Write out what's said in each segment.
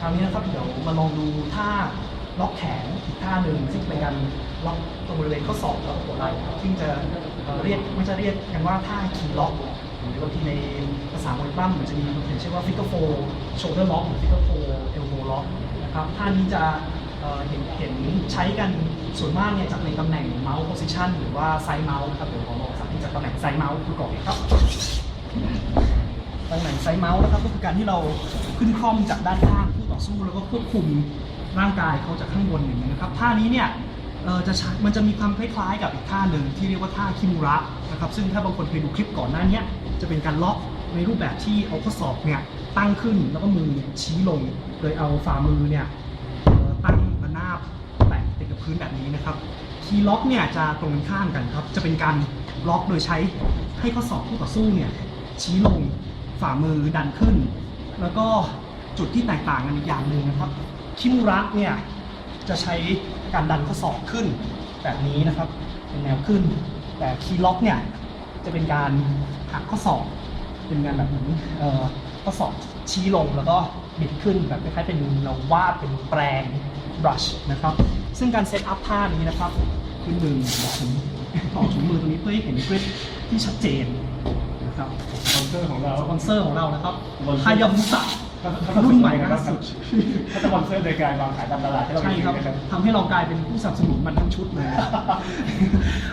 คราวนี้นะครับเดี๋ยวมาลองดูท่าล็อกแขนอีกท่าหนึ่งซึ่งเป็นการล็อกตรงบริเวณข้อศอกแล้วก็หัวไหล่ครับซึ่งจะเรียกไม่จะเรียกกันว่าท่าคีล็อกหรือบางทีในภาษามวยปั้มมันจะมีมันชื่อว่าฟิกเกอร์โฟโชเดอร์ล็อกหรือฟิกเกอร์โฟเอลโบล็อกนะครับท่านี้จะเห็นเห็นใช้กันส่วนมากเนี่ยจากในตำแหน่งเมาส์โพซิชันหรือว่าไซด์เมาส์ครับเดี๋ยวขอบอกสาธิตจากตำแหน่งไซด์เมาส์คือก่อนครับ ตำแหน่งไซส์เมาส์นะครับก็คือการที่เราขึ้นคล่อมจากด้านข้างคู่ต่อสู้แล้วก็ควบคุมร่างกายเขาจากข้างบนอย่างนี้ยนะครับท่านี้เนี่ยเอ่อจะใช้มันจะมีความคล้ายๆกับอีกท่าหนึ่งที่เรียกว่าท่าคิมูระนะครับซึ่งถ้าบางคนเคยดูคลิปก่อนหน้าเนี้ยจะเป็นการล็อกในรูปแบบที่เอาข้อศอกเนี่ยตั้งขึ้นแล้วก็มือเนี่ยชี้ลง โดยเอาฝ่ามือเนี่ยเอ่อตั้งระนาบแตะติดกับพื้นแบบนี้นะครับคีล็อกเนี่ยจะตรงกันข้ามกันครับจะเป็นการล็อกโดยใช้ให้ข้อศอกคู่ต่อสู้เนี่ยชี้ลง ฝ่ามือดันขึ้น แล้วก็จุดที่แตกต่างกันอีกอย่างหนึ่งนะครับคิมุระเนี่ยจะใช้การดันข้อศอกขึ้นแบบนี้นะครับ เป็นแนวขึ้น แต่คีล็อกเนี่ยจะเป็นการหักข้อศอกเป็นงานแบบเหมือนเอ่อข้อศอกชี้ลงแล้วก็บิดขึ้นแบบคล้ายๆเป็นเราวาดเป็นแปรง brush นะครับ ซึ่งการเซตอัพท่านี้นะครับคือหนึ่งผมต่อถุงมือตรงนี้เพื่อให้เห็นกริปที่ชัดเจน ครับสปอนเซอร์ของเราสปอนเซอร์ของเรานะครับฮายาบุสะรุ่นใหม่ล่าสุดถ้าสปอนเซอร์ในการวางขายตามตลาดที่เราใช่ครับนะครับทำให้เรากลายเป็นผู้สนับสนุนมันทั้งชุดเลย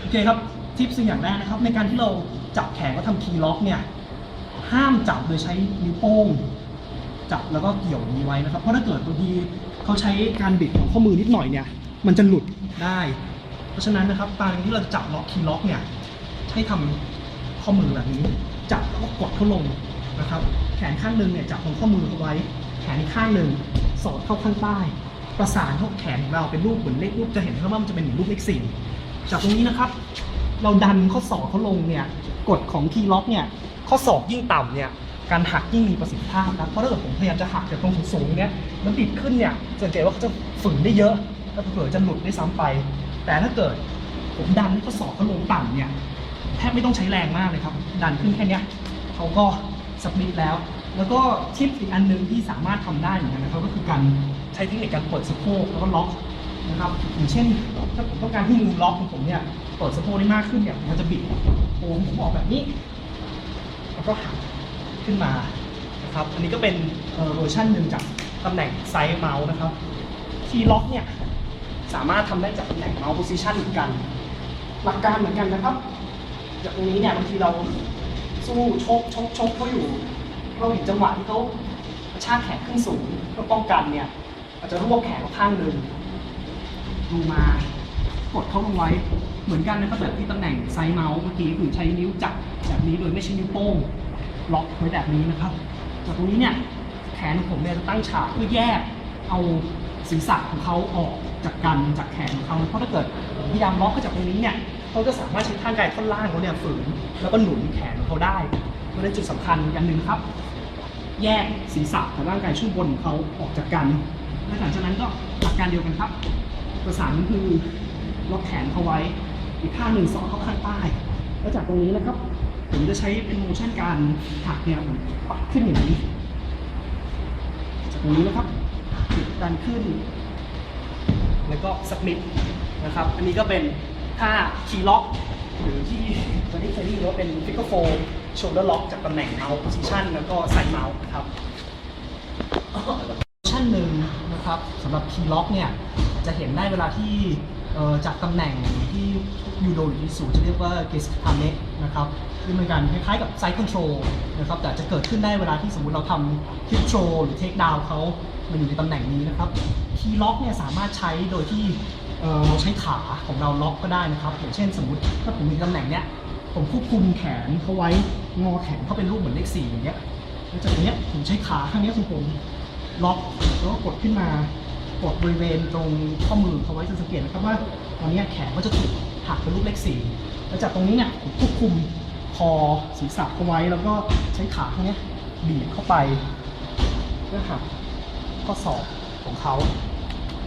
โอเคครับทิปสิ่งอย่างแรกนะครับ ในการที่เราจับแขนก็ทำคีย์ล็อกเนี่ยห้ามจับโดยใช้นิ้วโป้งจับแล้วก็เกี่ยวนี้ไว้นะครับ เพราะถ้าเกิดบางทีเขาใช้การบิดของข้อมือนิดหน่อยเนี่ย มันจะหลุดได้ เพราะฉะนั้นนะครับตอนที่เราจะจับล็อกคีย์ล็อกเนี่ย ให้ทำข้อมือแบบนี้ จับแล้วก็กดเขาลงนะครับ แขนข้างหนึ่งเนี่ยจับตรงข้อมือเขาไว้ แขนอีกข้างหนึ่งสอดเข้าข้างใต้ ประสานเข้าแขนของเราเป็นรูปเหมือนเลขรูปจะเห็นครับว่ามันจะเป็นเหมือนรูปเลขสี่จากตรงนี้นะครับ เราดันข้อศอกเขาลงเนี่ยกฎของคีย์ล็อกเนี่ยข้อศอกยิ่งต่ำเนี่ยการหักยิ่งมีประสิทธิภาพนะเพราะถ้าเกิดผมพยายามจะหักจากตรงสูงๆเนี่ยมันบิดขึ้นเนี่ยสังเกตว่าเขาจะฝืนได้เยอะแล้วเผื่อจะหลุดได้ซ้ำไป แต่ถ้าเกิดผมดันข้อศอกเขาลงต่ำเนี่ย แทบไม่ต้องใช้แรงมากเลยครับ ดันขึ้นแค่นี้เขาก็สปริตแล้ว แล้วก็ทิปอีกอันหนึงที่สามารถทำได้เหมือนกันนะครับก็คือการใช้เทคนิคการเปิดสะโพกแล้วก็ล็อกนะครับอย่างเช่นถ้าผมต้องการที่มือล็อกของผมเนี่ยเปิดสะโพกได้มากขึ้นเนี่ยมันจะบิดโอ้ผมออกแบบนี้ แล้วก็หักขึ้นมานะครับอันนี้ก็เป็นเอ่อเวอร์ชันหนึ่งจากตำแหน่งไซส์เมาส์นะครับคีย์ล็อกเนี่ยสามารถทำได้จากตำแหน่งเมาส์โพซิชันเหมือนกัน หลักการเหมือนกันนะครับ จากตรงนี้เนี่ยบางทีเราสู้ชกชกชกเขาอยู่ เราเห็นจังหวะที่เขากระชากแขนขึ้นสูงเพื่อป้องกันเนี่ยอาจจะรวบแขนขาข้างหนึ่งดูมากดเข้าลงไว้เหมือนกันนะครับแบบที่ตำแหน่งไซส์เมาส์เมื่อกี้คือใช้นิ้วจับแบบนี้โดยไม่ใช้นิ้วโป้งล็อกไว้แบบนี้นะครับ จากตรงนี้เนี่ยแขนของผมเนี่ยจะตั้งฉากเพื่อแยกเอาศีรษะของเขาออกจากกันจากแขนของเขาเพราะถ้าเกิดพยายามล็อกเขาจากตรงนี้เนี่ย เขาจะสามารถใช้ท่ากายท่อนล่างเขาเนี่ยฝืน แล้วก็หนุนแขนของเขาได้เพราะนั้นจุดสำคัญอย่างหนึ่งครับ แยกศีรษะกับร่างกายช่วงบนของเขาออกจากกันและหลังจากนั้นก็หลักการเดียวกันครับ ประสานก็คือล็อกแขนเขาไว้ อีกข้างหนึ่งสอดเข้าข้างใต้แล้วจากตรงนี้นะครับ ผมจะใช้เป็นโมชั่นการหักเนี่ยเหมือนปัดขึ้นอย่างนี้ จากตรงนี้นะครับดันขึ้น แล้วก็สปลิตนะครับ อันนี้ก็เป็น ท่าคีย์ล็อก หรือที่ตอนนี้เคยได้ยินว่าเป็นฟิกเกอร์โฟโชลเดอร์ล็อกจากตำแหน่งเมาส์โพซิชันแล้วก็ไซด์เมาส์นะครับชั่นหนึ่งนะครับสำหรับคีย์ล็อกเนี่ยจะเห็นได้เวลาที่จากตำแหน่งที่ยูโดหรือยูสูจะเรียกว่าเกสคาเมนะครับคือเหมือนกันคล้ายๆกับไซค์คอนโทรลนะครับแต่จะเกิดขึ้นได้เวลาที่สมมุติเราทำคิปโทรหรือเทคดาวเขามันอยู่ในตำแหน่งนี้นะครับคีย์ล็อกเนี่ยสามารถใช้โดยที่ เราใช้ขาของเราล็อกก็ได้นะครับ อย่างเช่นสมมติถ้าผมมีตำแหน่งเนี้ยผมควบคุมแขนเขาไว้งอแขนเขาเป็นรูปเหมือนเลขสี่อย่างเงี้ยแล้วจากตรงเนี้ยผมใช้ขาข้างเนี้ยของผมล็อกแล้วก็กดขึ้นมากดบริเวณตรงข้อมือเขาไว้จะสังเกตนะครับว่าตอนนี้แขนก็จะถูกหักเป็นรูปเลขสี่แล้วจากตรงนี้เนี่ยผมควบคุมคอศีรษะเขาไว้แล้วก็ใช้ขาข้างเนี้ยบีบเข้าไปเพื่อหักข้อศอกของเขา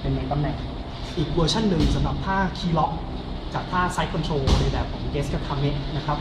เป็นในตำแหน่ง อีกเวอร์ชันหนึ่งสำหรับท่าคีล็อกจากท่าไซด์คอนโทรลในแบบของเกสกับคาเมะนะครับ